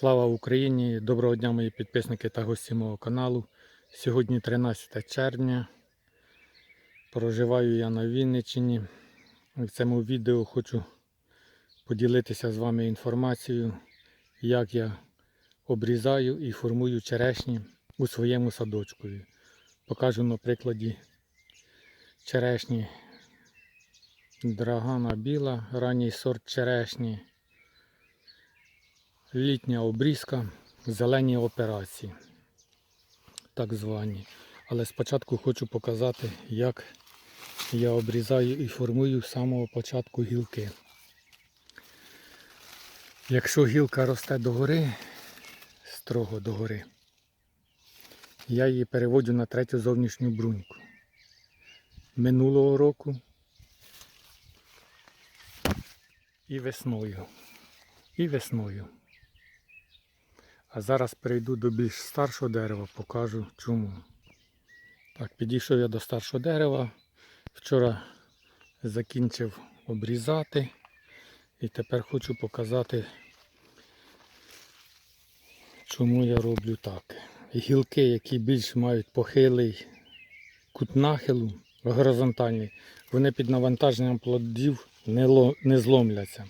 Слава Україні! Доброго дня, мої підписники та гості мого каналу. Сьогодні 13 червня. Проживаю я на Вінниччині. В цьому відео хочу поділитися з вами інформацією, як я обрізаю і формую черешні у своєму садочку. Покажу на прикладі черешні Драгана біла, ранній сорт черешні літня обрізка, зелені операції, так звані. Але спочатку хочу показати, як я обрізаю і формую з самого початку гілки. Якщо гілка росте догори, строго догори, я її переводжу на третю зовнішню бруньку. Минулого року і весною. І весною. А зараз перейду до більш старшого дерева, покажу чому. Так, підійшов я до старшого дерева. Вчора закінчив обрізати. І тепер хочу показати, чому я роблю так. Гілки, які більш мають похилий кут нахилу, горизонтальний, вони під навантаженням плодів не, не зломляться.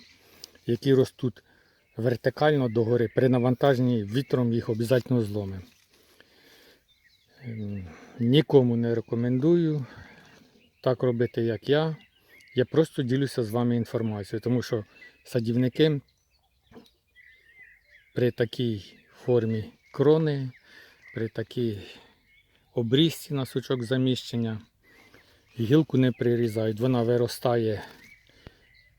Які ростуть вертикально догори, при навантаженні вітром їх обов'язково зломимо. Ем, Нікому не рекомендую так робити, як я. Я просто ділюся з вами інформацією, тому що садівники при такій формі крони, при такій обрізці на сучок заміщення гілку не прирізають. Вона виростає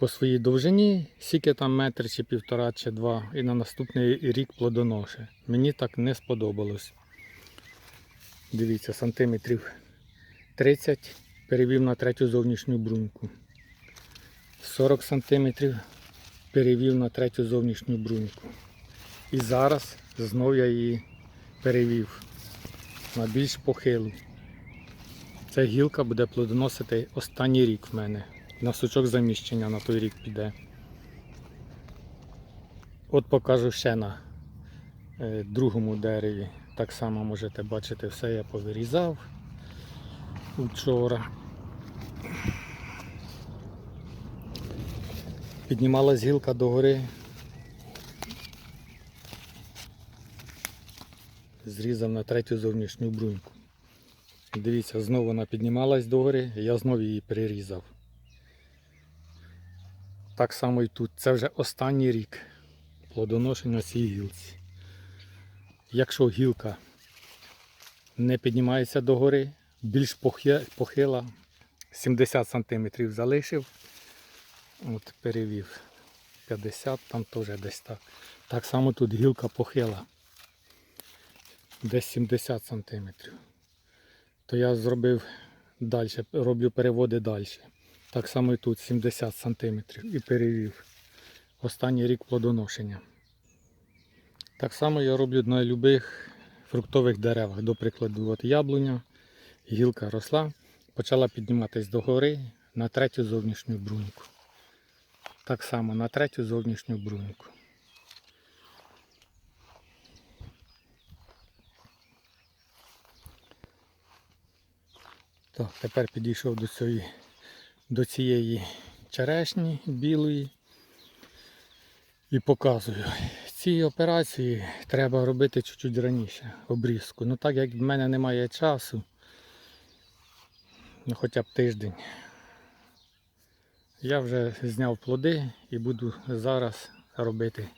по своїй довжині, скільки там метр чи півтора чи два, і на наступний рік плодоноше. Мені так не сподобалось. Дивіться, сантиметрів 30 перевів на третю зовнішню бруньку. 40 сантиметрів перевів на третю зовнішню бруньку. І зараз знов я її перевів на більш похилу. Ця гілка буде плодоносити останній рік в мене. На сучок заміщення на той рік піде. От покажу ще на е, другому дереві. Так само можете бачити, все я повирізав вчора. Піднімалась гілка догори. Зрізав на третю зовнішню бруньку. Дивіться, знову вона піднімалась догори, я знову її прирізав. Так само і тут. Це вже останній рік плодоношення цій гілці. Якщо гілка не піднімається догори, більш похила, 70 см залишив, от перевів 50, там теж десь так. Так само тут гілка похила, десь 70 см. То я зробив далі, роблю переводи далі. Так само і тут 70 см і перевів. Останній рік плодоношення. Так само я роблю на будь-яких фруктових деревах. До прикладу, от яблуня, гілка росла, почала підніматись догори на третю зовнішню бруньку. Так само на третю зовнішню бруньку. Так, тепер підійшов до цієї, до цієї черешні білої і показую. Ці операції треба робити чуть-чуть раніше, обрізку. Ну так як в мене немає часу, ну хоча б тиждень, я вже зняв плоди і буду зараз робити.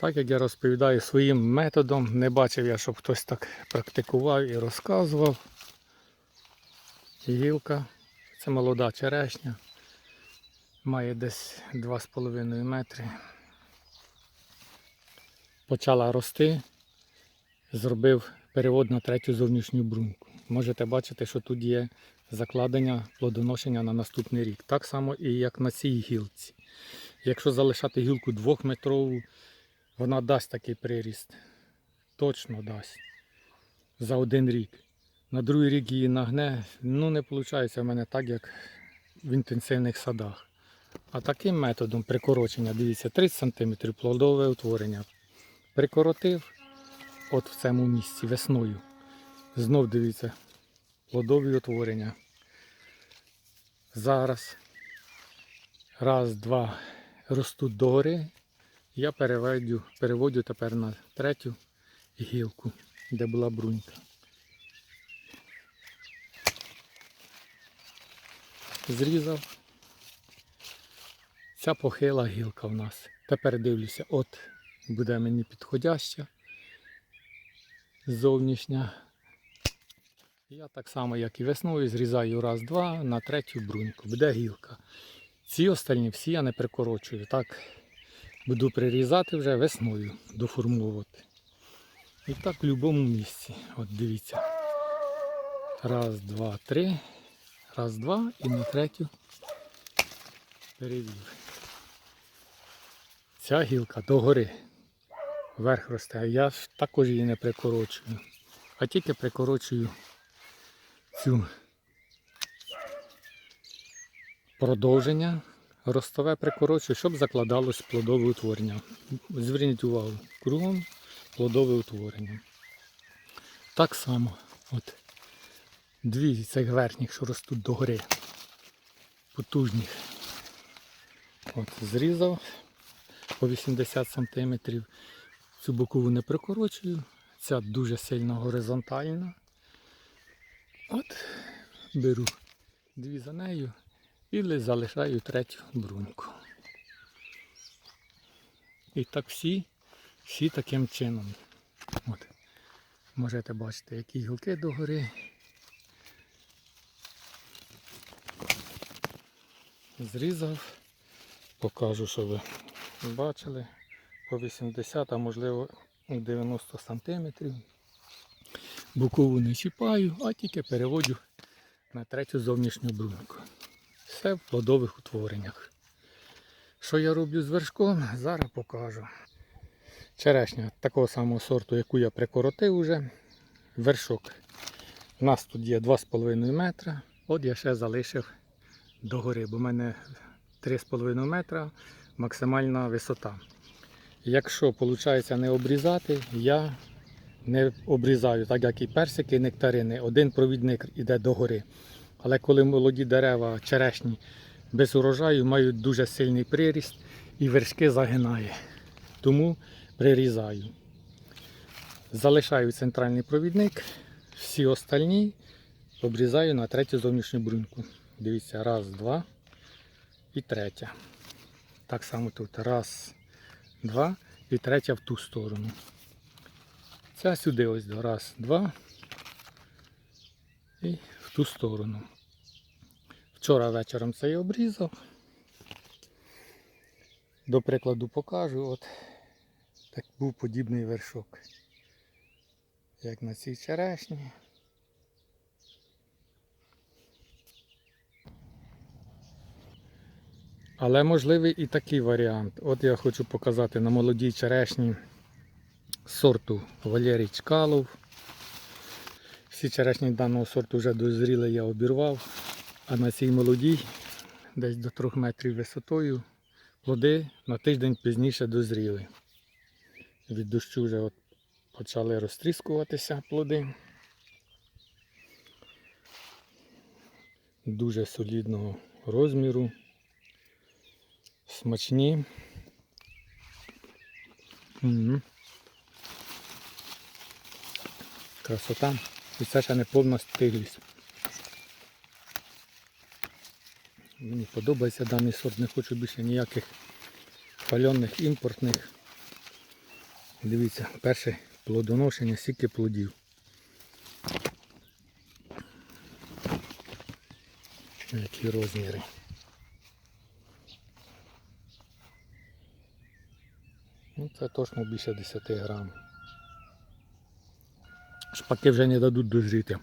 Так як я розповідаю своїм методом, не бачив я, щоб хтось так практикував і розказував. Гілка, це молода черешня, має десь 2,5 метри. Почала рости, зробив перевод на третю зовнішню бруньку. Можете бачити, що тут є закладення плодоношення на наступний рік. Так само і як на цій гілці. Якщо залишати гілку двохметрову, вона дасть такий приріст. Точно дасть. За один рік. На другий рік її нагне. Ну не виходить в мене так, як в інтенсивних садах. А таким методом прикорочення, дивіться, 30 см плодове утворення. Прикоротив от в цьому місці весною. Знов дивіться, плодові утворення. Зараз раз, два ростуть догори. Я переводю, переводю тепер на третю гілку, де була брунька. Зрізав. Ця похила гілка в нас. Тепер дивлюся, от буде мені підходяща зовнішня. Я так само, як і весною, зрізаю раз-два на третю бруньку. Буде гілка. Ці остальні всі я не прикорочую. Так буду прирізати вже весною, доформовувати. І так в будь-якому місці. От дивіться. Раз, два, три. Раз, два і на третю перевів. Ця гілка догори. Вверх росте, я також її не прикорочую. А тільки прикорочую цю продовження ростове прикорочую, щоб закладалось плодове утворення. Зверніть увагу, кругом плодове утворення. Так само, от дві цих верхніх, що ростуть догори, потужних. От, зрізав по 80 см. Цю бокову не прикорочую. Ця дуже сильно горизонтальна. От беру дві за нею і залишаю третю бруньку. І так всі, всі таким чином. От. Можете бачити, які гілки догори. Зрізав. Покажу, що ви бачили. По 80, а можливо 90 сантиметрів. Букову не чіпаю, а тільки переводжу на третю зовнішню бруньку. Все в плодових утвореннях. Що я роблю з вершком, зараз покажу. Черешня такого самого сорту, яку я прикоротив уже. Вершок. У нас тут є 2,5 метра. От я ще залишив догори, бо в мене 3,5 метра максимальна висота. Якщо виходить не обрізати, я не обрізаю, так як і персики, і нектарини. Один провідник йде догори. Але коли молоді дерева черешні без урожаю мають дуже сильний приріст і вершки загинає. Тому прирізаю. Залишаю центральний провідник, всі остальні обрізаю на третю зовнішню бруньку. Дивіться, раз, два і третя. Так само тут. Раз, два і третя в ту сторону. Ця сюди ось раз, два і в ту сторону. Вчора вечором це я обрізав. До прикладу покажу. От так був подібний вершок. Як на цій черешні. Але можливий і такий варіант. От я хочу показати на молодій черешні сорту Валерій Чкалов. Всі черешні даного сорту вже дозріли, я обірвав. А на цій молодій, десь до 3 метрів висотою, плоди на тиждень пізніше дозріли. Від дощу вже от почали розтріскуватися плоди. Дуже солідного розміру. Смачні. Мгм. Красота. І це ще не повна стиглість. Мені подобається даний сорт, не хочу більше ніяких пальоних імпортних. Дивіться, перше плодоношення, стільки плодів. Які розміри. Ну, це точно більше 10 грам. Шпаки вже не дадуть дозріти.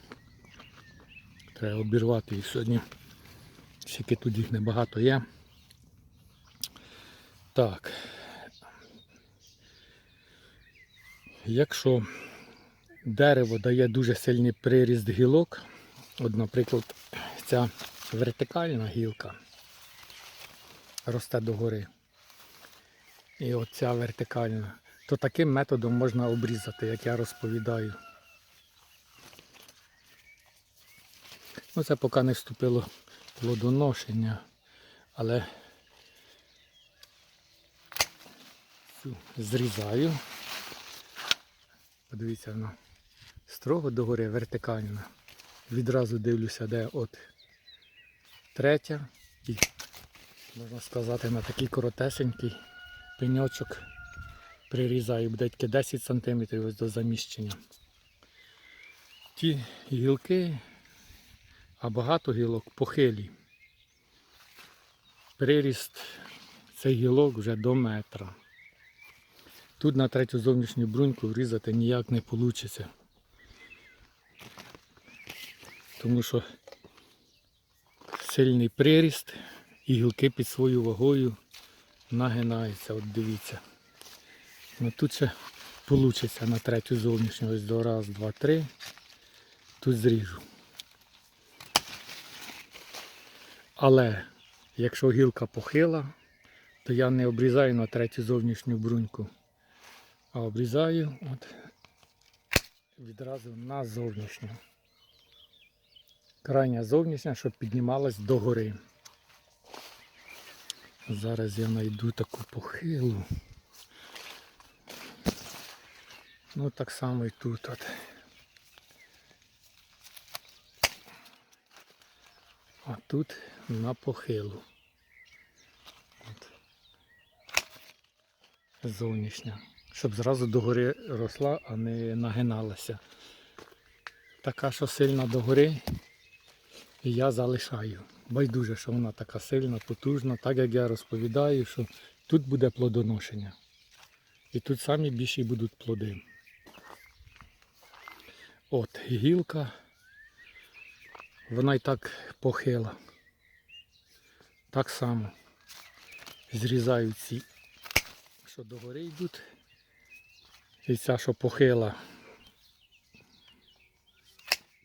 Треба обірвати їх сьогодні. Скільки тут їх небагато є. Так. Якщо дерево дає дуже сильний приріст гілок, от, наприклад, ця вертикальна гілка росте догори. І оця вертикальна. То таким методом можна обрізати, як я розповідаю. Ну, це поки не вступило плодоношення, але зрізаю. Подивіться, вона строго догори вертикальна. Відразу дивлюся, де от третя і можна сказати на такий коротесенький пеньочок прирізаю, буде тільки 10 см ось до заміщення. Ті гілки, а багато гілок похилі. Приріст цих гілок вже до метра. Тут на третю зовнішню бруньку врізати ніяк не вийде. Тому що сильний приріст і гілки під свою вагою нагинаються. От дивіться. Ну, тут ще вийде на третю зовнішню. Ось до раз, два, три. Тут зріжу. Але якщо гілка похила, то я не обрізаю на третю зовнішню бруньку, а обрізаю от відразу на зовнішню. Крайня зовнішня, щоб піднімалась догори. Зараз я знайду таку похилу. Ну так само і тут от. А тут на похилу. От. Зовнішня. Щоб зразу догори росла, а не нагиналася. Така, що сильна догори, я залишаю. Байдуже, що вона така сильна, потужна, так як я розповідаю, що тут буде плодоношення. І тут самі більші будуть плоди. От, гілка, вона і так похила. Так само зрізаю ці, що догори йдуть. І ця, що похила,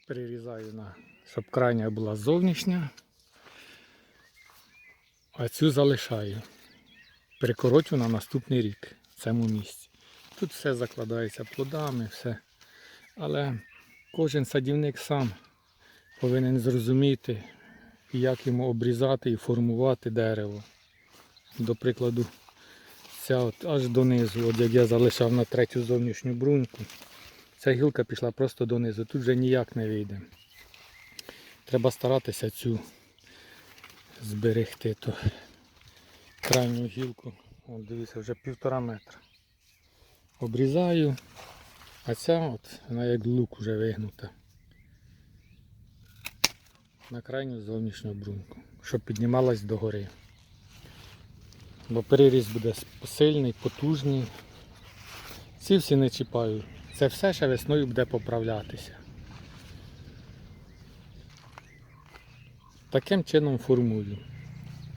прирізаю на, щоб крайня була зовнішня, а цю залишаю. Перекорочу на наступний рік в цьому місці. Тут все закладається плодами, все. Але кожен садівник сам повинен зрозуміти, як йому обрізати і формувати дерево. До прикладу, ця от аж донизу, от як я залишав на третю зовнішню бруньку, ця гілка пішла просто донизу, тут вже ніяк не вийде. Треба старатися цю зберегти ту крайню гілку. От дивіться, вже півтора метра. Обрізаю, а ця от, вона як лук вже вигнута. На крайню зовнішню бруньку, щоб піднімалась догори. Бо переріз буде сильний, потужний. Ці всі не чіпаю. Це все ще весною буде поправлятися. Таким чином формую.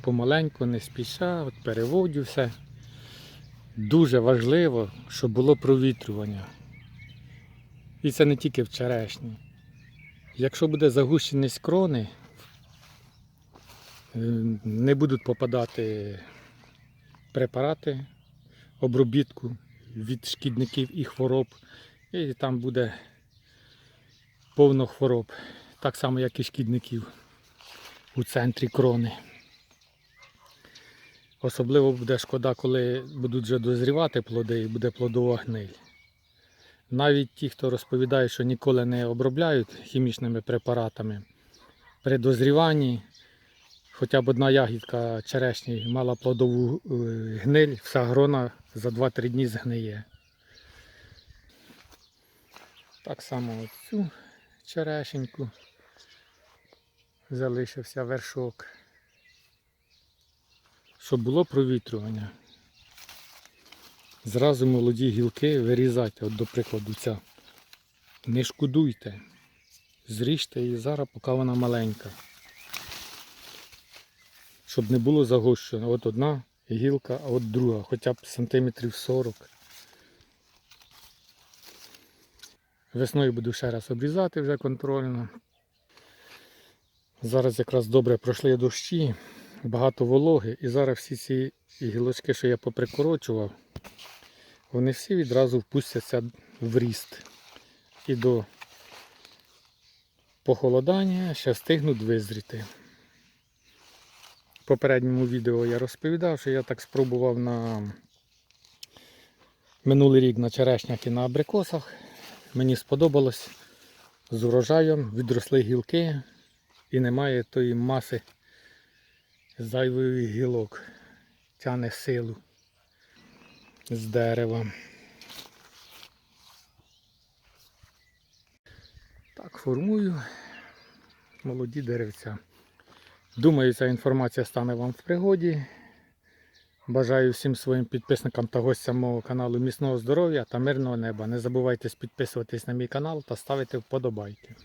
Помаленьку, не спіша, от переводю все. Дуже важливо, щоб було провітрювання. І це не тільки в черешні. Якщо буде загущеність крони, е, не будуть попадати препарати обробітку від шкідників і хвороб. І там буде повно хвороб. Так само, як і шкідників у центрі крони. Особливо буде шкода, коли будуть вже дозрівати плоди і буде плодова гниль. Навіть ті, хто розповідає, що ніколи не обробляють хімічними препаратами, при дозріванні хоча б одна ягідка черешні мала плодову е, гниль, вся грона за 2-3 дні згниє. Так само цю черешеньку залишився вершок. Щоб було провітрювання. Зразу молоді гілки вирізайте, от до прикладу ця. Не шкодуйте. Зріжте її зараз, поки вона маленька. Щоб не було загущено. От одна гілка, а от друга, хоча б сантиметрів 40. Весною буду ще раз обрізати вже контрольно. Зараз якраз добре пройшли дощі. багато вологи, і зараз всі ці гілочки, що я поприкорочував, вони всі відразу впустяться в ріст. І до похолодання ще встигнуть визріти. В попередньому відео я розповідав, що я так спробував на минулий рік на черешнях і на абрикосах. Мені сподобалось з урожаєм, відросли гілки і немає тої маси зайвої гілок. Тяне силу з дерева. Так, формую молоді деревця. Думаю, ця інформація стане вам в пригоді. Бажаю всім своїм підписникам та гостям мого каналу міцного здоров'я та мирного неба. Не забувайте підписуватись на мій канал та ставити вподобайки.